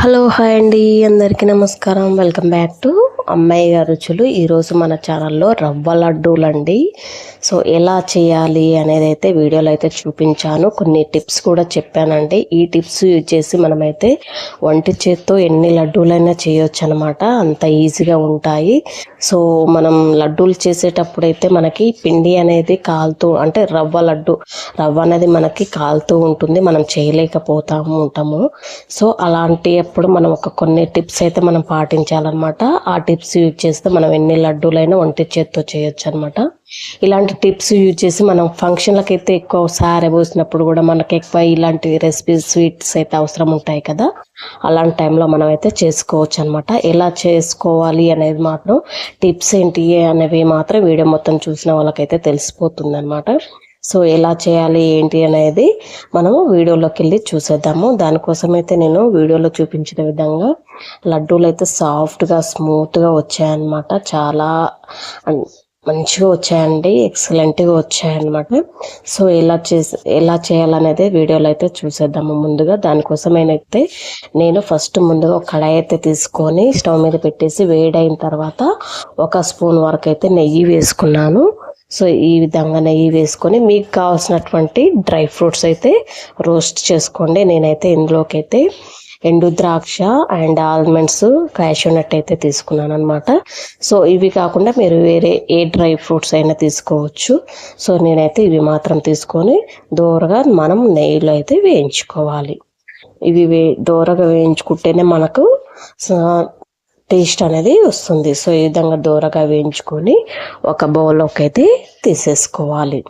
Hello hi అండి. అందరికీ నమస్కారం. వెల్కమ్ బ్యాక్ టు అమ్మాయి గారు రుచులు. ఈరోజు మన ఛానల్లో రవ్వ లడ్డూలు అండి సో ఎలా చేయాలి అనేది అయితే వీడియోలో అయితే చూపించాను. కొన్ని టిప్స్ కూడా చెప్పానండి. ఈ టిప్స్ యూజ్ చేసి మనమైతే వంటి చేత్తో ఎన్ని లడ్డూలైనా చేయొచ్చు అనమాట అంత ఈజీగా ఉంటాయి. సో మనం లడ్డూలు చేసేటప్పుడు అయితే మనకి పిండి అనేది కాలుతూ అంటే రవ్వ లడ్డు రవ్వ అనేది మనకి కాలుతూ ఉంటుంది. మనం చేయలేకపోతాము ఉంటాము. సో అలాంటి అప్పుడు మనం ఒక కొన్ని టిప్స్ అయితే మనం పాటించాలన్నమాట. ఆ టిప్స్ యూజ్ చేస్తే మనం ఎన్ని లడ్డూలైనా వంటి చేత్తో చేయొచ్చు అనమాట ఇలాంటి టిప్స్ యూజ్ చేసి మనం ఫంక్షన్లకు అయితే ఎక్కువ సారె పోసినప్పుడు కూడా మనకి ఎక్కువ ఇలాంటి రెసిపీస్ స్వీట్స్ అయితే అవసరం ఉంటాయి కదా. అలాంటి టైంలో మనం అయితే చేసుకోవచ్చు అనమాట ఎలా చేసుకోవాలి అనేది మాత్రం టిప్స్ ఏంటి అనేవి మాత్రం వీడియో మొత్తం చూసిన వాళ్ళకైతే తెలిసిపోతుంది అనమాట సో ఎలా చేయాలి ఏంటి అనేది మనము వీడియోలోకి వెళ్ళి చూసేద్దాము. దానికోసం అయితే నేను వీడియోలో చూపించిన విధంగా లడ్డూలు అయితే సాఫ్ట్గా స్మూత్గా వచ్చాయన్నమాట. చాలా అన్- మంచిగా వచ్చాయండి ఎక్సలెంట్గా వచ్చాయన్నమాట. సో ఎలా చేసి ఎలా చేయాలనేది వీడియోలో అయితే చూసేద్దాము ముందుగా. దానికోసం నేను ఫస్ట్ ముందుగా ఒక కడాయి అయితే తీసుకొని స్టవ్ మీద పెట్టేసి వేడైన తర్వాత ఒక స్పూన్ వరకు అయితే నెయ్యి వేసుకున్నాను. సో ఈ విధంగా నెయ్యి వేసుకొని మీకు కావాల్సినటువంటి డ్రై ఫ్రూట్స్ అయితే రోస్ట్ చేసుకోండి. నేనైతే ఇందులోకి అయితే ఎండు ద్రాక్ష అండ్ ఆల్మండ్స్ క్యాషూ అయితే తీసుకున్నాను అనమాట సో ఇవి కాకుండా మీరు వేరే ఏ డ్రై ఫ్రూట్స్ అయినా తీసుకోవచ్చు. సో నేనైతే ఇవి మాత్రం తీసుకొని దూరగా మనం నెయ్యిలో అయితే వేయించుకోవాలి. ఇవి వే దూరగా వేయించుకుంటేనే మనకు టేస్ట్ అనేది వస్తుంది. సో ఈ విధంగా దూరగా వేయించుకొని ఒక బౌల్లోకి అయితే తీసేసుకోవాలి.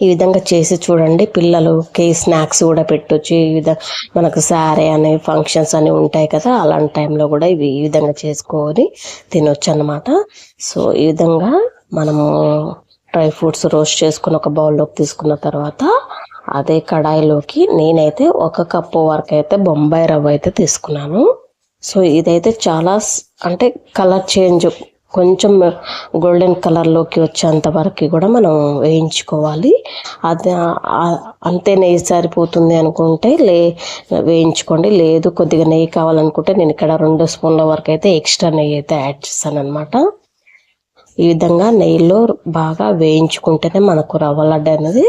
ఈ విధంగా చేసి చూడండి. పిల్లలకి స్నాక్స్ కూడా పెట్టొచ్చు. ఈ విధంగా మనకు సారే అని ఫంక్షన్స్ అని ఉంటాయి కదా అలాంటి టైంలో కూడా ఇవి ఈ విధంగా చేసుకొని తినొచ్చు అనమాట సో ఈ విధంగా మనము డ్రై ఫ్రూట్స్ రోస్ట్ చేసుకుని ఒక బౌల్లోకి తీసుకున్న తర్వాత అదే కడాయిలోకి నేనైతే ఒక కప్పు వరకు అయితే బొంబాయి రవ్వ అయితే తీసుకున్నాను. సో ఇదైతే చాలా అంటే కలర్ చేంజ్ కొంచెం గోల్డెన్ కలర్లోకి వచ్చేంత వరకు కూడా మనం వేయించుకోవాలి. అది అంతే నెయ్యి సరిపోతుంది అనుకుంటే లే వేయించుకోండి. లేదు కొద్దిగా నెయ్యి కావాలనుకుంటే నేను ఇక్కడ రెండు స్పూన్ల వరకు అయితే ఎక్స్ట్రా నెయ్యి అయితే యాడ్ చేస్తాను అనమాట ఈ విధంగా నెయ్యిలో బాగా వేయించుకుంటేనే మనకు రవ్వ లడ్డు అనేది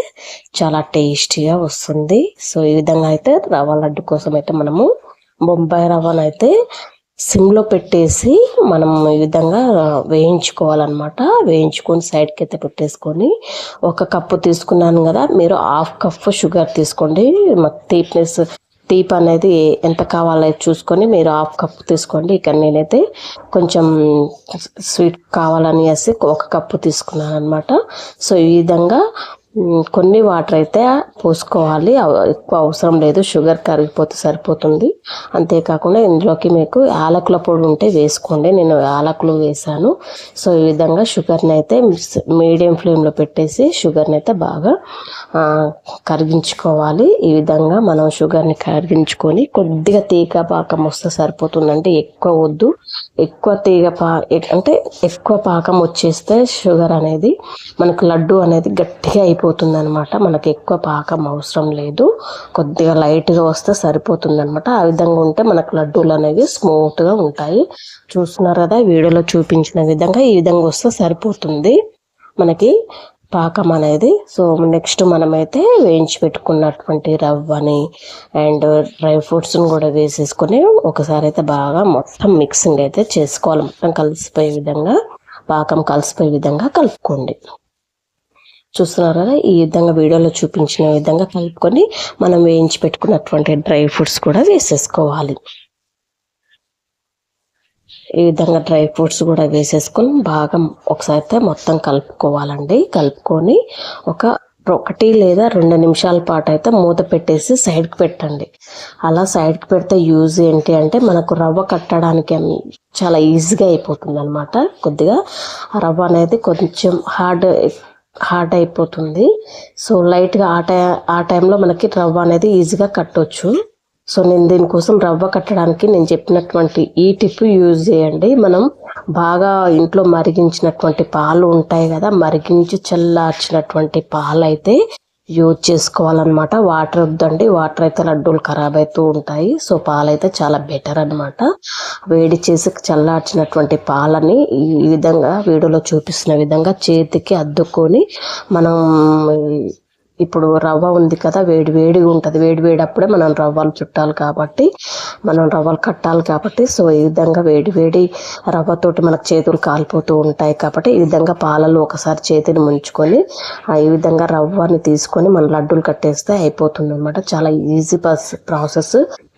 చాలా టేస్టీగా వస్తుంది. సో ఈ విధంగా అయితే రవ్వ లడ్డు కోసం అయితే మనము బొంబాయి రవ్వను అయితే సిమ్లో పెట్టేసి మనం ఈ విధంగా వేయించుకోవాలన్నమాట. వేయించుకొని సైడ్కి అయితే పెట్టేసుకొని ఒక కప్పు తీసుకున్నాను కదా మీరు హాఫ్ కప్పు షుగర్ తీసుకోండి. మాకు తీప్నెస్ తీపి అనేది ఎంత కావాలో చూసుకొని మీరు హాఫ్ కప్ తీసుకోండి. ఇక్కడ నేనైతే కొంచెం స్వీట్ కావాలని వేసి ఒక కప్పు తీసుకున్నాను అనమాట సో ఈ విధంగా కొన్ని వాటర్ అయితే పోసుకోవాలి. ఎక్కువ అవసరం లేదు. షుగర్ కరిగిపోతే సరిపోతుంది. అంతేకాకుండా ఇందులోకి మీకు యాలకుల పొడి ఉంటే వేసుకోండి. నేను యాలకులు వేసాను. సో ఈ విధంగా షుగర్ని అయితే మీడియం ఫ్లేమ్లో పెట్టేసి షుగర్ని అయితే బాగా కరిగించుకోవాలి. ఈ విధంగా మనం షుగర్ని కరిగించుకొని కొద్దిగా తీగ పాకం వస్తే సరిపోతుందంటే ఎక్కువ వద్దు. ఎక్కువ తీగ పా అంటే ఎక్కువ పాకం వచ్చేస్తే షుగర్ అనేది మనకు లడ్డు అనేది గట్టిగా అయిపోతుంది అనమాట మనకి ఎక్కువ పాకం అవసరం లేదు. కొద్దిగా లైట్గా వస్తే సరిపోతుంది అనమాట ఆ విధంగా ఉంటే మనకు లడ్డూలు అనేవి స్మూత్గా ఉంటాయి. చూస్తున్నారు కదా వీడియోలో చూపించిన విధంగా ఈ విధంగా వస్తే సరిపోతుంది. మనకి పాకం అనేది. సో నెక్స్ట్ మనమైతే వేయించి పెట్టుకున్నటువంటి రవ్వని అండ్ డ్రై ఫ్రూట్స్ని కూడా వేసేసుకొని ఒకసారి అయితే బాగా మొత్తం మిక్సింగ్ అయితే చేసుకోవాలి. మొత్తం కలిసిపోయే విధంగా పాకం కలిసిపోయే విధంగా కలుపుకోండి. చూస్తున్నారు? కదా ఈ విధంగా వీడియోలో చూపించిన విధంగా కలుపుకొని మనం వేయించి పెట్టుకున్నటువంటి డ్రై ఫ్రూట్స్ కూడా వేసేసుకోవాలి. ఈ విధంగా డ్రై ఫ్రూట్స్ కూడా వేసేసుకొని బాగా ఒకసారి అయితే మొత్తం కలుపుకోవాలండి. కలుపుకొని ఒక ఒకటి లేదా రెండు నిమిషాల పాటు అయితే మూత పెట్టేసి సైడ్కి పెట్టండి. అలా సైడ్కి పెడితే యూజ్ ఏంటి అంటే మనకు రవ్వ కట్టడానికి చాలా ఈజీగా అయిపోతుంది అనమాట కొద్దిగా ఆ రవ్వ అనేది కొంచెం హార్డ్ హార్డ్ అయిపోతుంది. సో లైట్గా ఆ టై ఆ టైంలో మనకి రవ్వ అనేది ఈజీగా కట్టొచ్చు. సో నేను దీనికోసం రవ్వ కట్టడానికి నేను చెప్పినటువంటి ఈ టిప్ యూజ్ చేయండి. మనం బాగా ఇంట్లో మరిగించినటువంటి పాలు ఉంటాయి కదా మరిగించి చల్లార్చినటువంటి పాలు అయితే యూజ్ చేసుకోవాలన్నమాట. వాటర్ వద్దండి వాటర్ అయితే లడ్డూలు ఖరాబ్ అవుతూ ఉంటాయి. సో పాలైతే చాలా బెటర్ అన్నమాట. వేడి చేసి చల్లార్చినటువంటి పాలని ఈ విధంగా వీడియోలో చూపిస్తున్న విధంగా చేతికి అద్దుకొని మనం ఇప్పుడు రవ్వ ఉంది కదా వేడి వేడిగా ఉంటుంది. వేడి వేడి అప్పుడే మనం రవ్వలు చుట్టాలి కాబట్టి మనం రవ్వలు కట్టాలి కాబట్టి సో ఈ విధంగా వేడి వేడి రవ్వతోటి మనకు చేతులు కాలిపోతూ ఉంటాయి కాబట్టి ఈ విధంగా పాలలో ఒకసారి చేతిని ముంచుకొని ఆ ఈ విధంగా రవ్వని తీసుకొని మనం లడ్డూలు కట్టేస్తే అయిపోతుంది అనమాట చాలా ఈజీ ప్రాసెస్.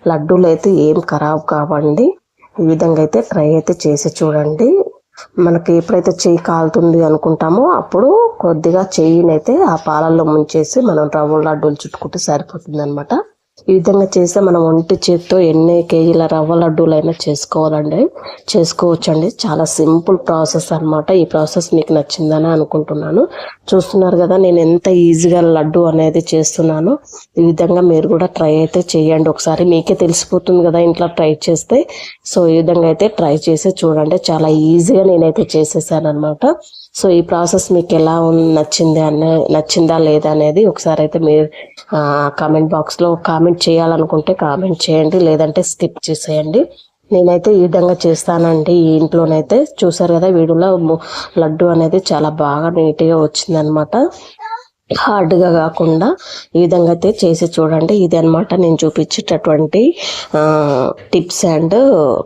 లడ్డూలు అయితే ఏం ఖరాబ్ కావండి. ఈ విధంగా అయితే ట్రై అయితే చేసి చూడండి. మనకి ఎప్పుడైతే చెయ్యి కాలుతుంది అనుకుంటామో అప్పుడు కొద్దిగా చేయినైతే ఆ పాలల్లో ముంచేసి మనం రవ్వ లడ్డూలు చుట్టుకుంటే సరిపోతుంది అనమాట ఈ విధంగా చేస్తే మనం ఒంటి చేత్తో ఎన్ని కేజీల రవ్వ లడ్డూలైనా చేసుకోవాలండి. చేసుకోవచ్చండి. చాలా సింపుల్ ప్రాసెస్ అన్నమాట. ఈ ప్రాసెస్ మీకు నచ్చిందని అనుకుంటున్నాను. చూస్తున్నారు కదా నేను ఎంత ఈజీగా లడ్డు అనేది చేస్తున్నాను. ఈ విధంగా మీరు కూడా ట్రై అయితే చేయండి. ఒకసారి మీకే తెలిసిపోతుంది కదా ఇంట్లో ట్రై చేస్తే. సో ఈ విధంగా అయితే ట్రై చేసి చూడండి. చాలా ఈజీగా నేనైతే చేసేసాను అనమాట సో ఈ ప్రాసెస్ మీకు ఎలా నచ్చింది అనే నచ్చిందా లేదా అనేది ఒకసారి అయితే మీరు కామెంట్ బాక్స్లో కామెంట్ చేయాలనుకుంటే కామెంట్ చేయండి లేదంటే స్కిప్ చేసేయండి. నేనైతే ఈ విధంగా చేస్తానండి. ఈ ఇంట్లోనైతే చూసారు కదా వీడియోలో లడ్డు అనేది చాలా బాగా నీట్గా వచ్చిందనమాట. హార్డ్గా కాకుండా ఈ విధంగా అయితే చేసి చూడండి. ఇది అనమాట నేను చూపించేటటువంటి టిప్స్ అండ్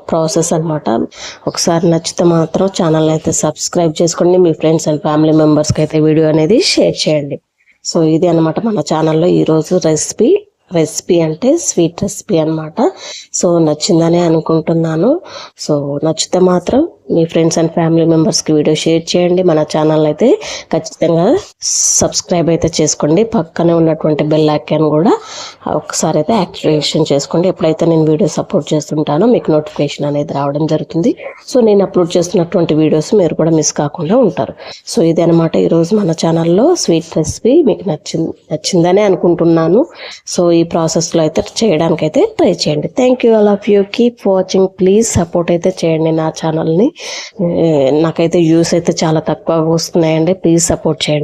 ప్రాసెస్ అన్నమాట. ఒకసారి నచ్చితే మాత్రం ఛానల్ అయితే సబ్స్క్రైబ్ చేసుకోండి. మీ ఫ్రెండ్స్ అండ్ ఫ్యామిలీ మెంబర్స్కి అయితే వీడియో అనేది షేర్ చేయండి. సో ఇది అనమాట మన ఛానల్లో ఈరోజు రెసిపీ. రెసిపీ అంటే స్వీట్ రెసిపీ అన్నమాట. సో నచ్చిందని అనుకుంటున్నాను. సో నచ్చితే మాత్రం మీ ఫ్రెండ్స్ అండ్ ఫ్యామిలీ మెంబర్స్కి వీడియో షేర్ చేయండి. మన ఛానల్ అయితే ఖచ్చితంగా సబ్స్క్రైబ్ అయితే చేసుకోండి. పక్కనే ఉన్నటువంటి బెల్ ఐకాన్ కూడా ఒకసారి అయితే యాక్టివేషన్ చేసుకోండి. ఎప్పుడైతే నేను వీడియో సపోర్ట్ చేస్తుంటానో మీకు నోటిఫికేషన్ అనేది రావడం జరుగుతుంది. సో నేను అప్లోడ్ చేస్తున్నటువంటి వీడియోస్ మీరు కూడా మిస్ కాకుండా ఉంటారు. సో ఇది అనమాట ఈరోజు మన ఛానల్లో స్వీట్ రెసిపీ మీకు నచ్చింది నచ్చిందనే అనుకుంటున్నాను. సో ఈ ప్రాసెస్లో అయితే చేయడానికి అయితే ట్రై చేయండి. Thank you all of you keep watching please support అయితే చేయండి నా ఛానల్ని నాకైతే వ్యూస్ అయితే చాలా తక్కువ వస్తున్నాయండి. ప్లీజ్ సపోర్ట్ చేయండి.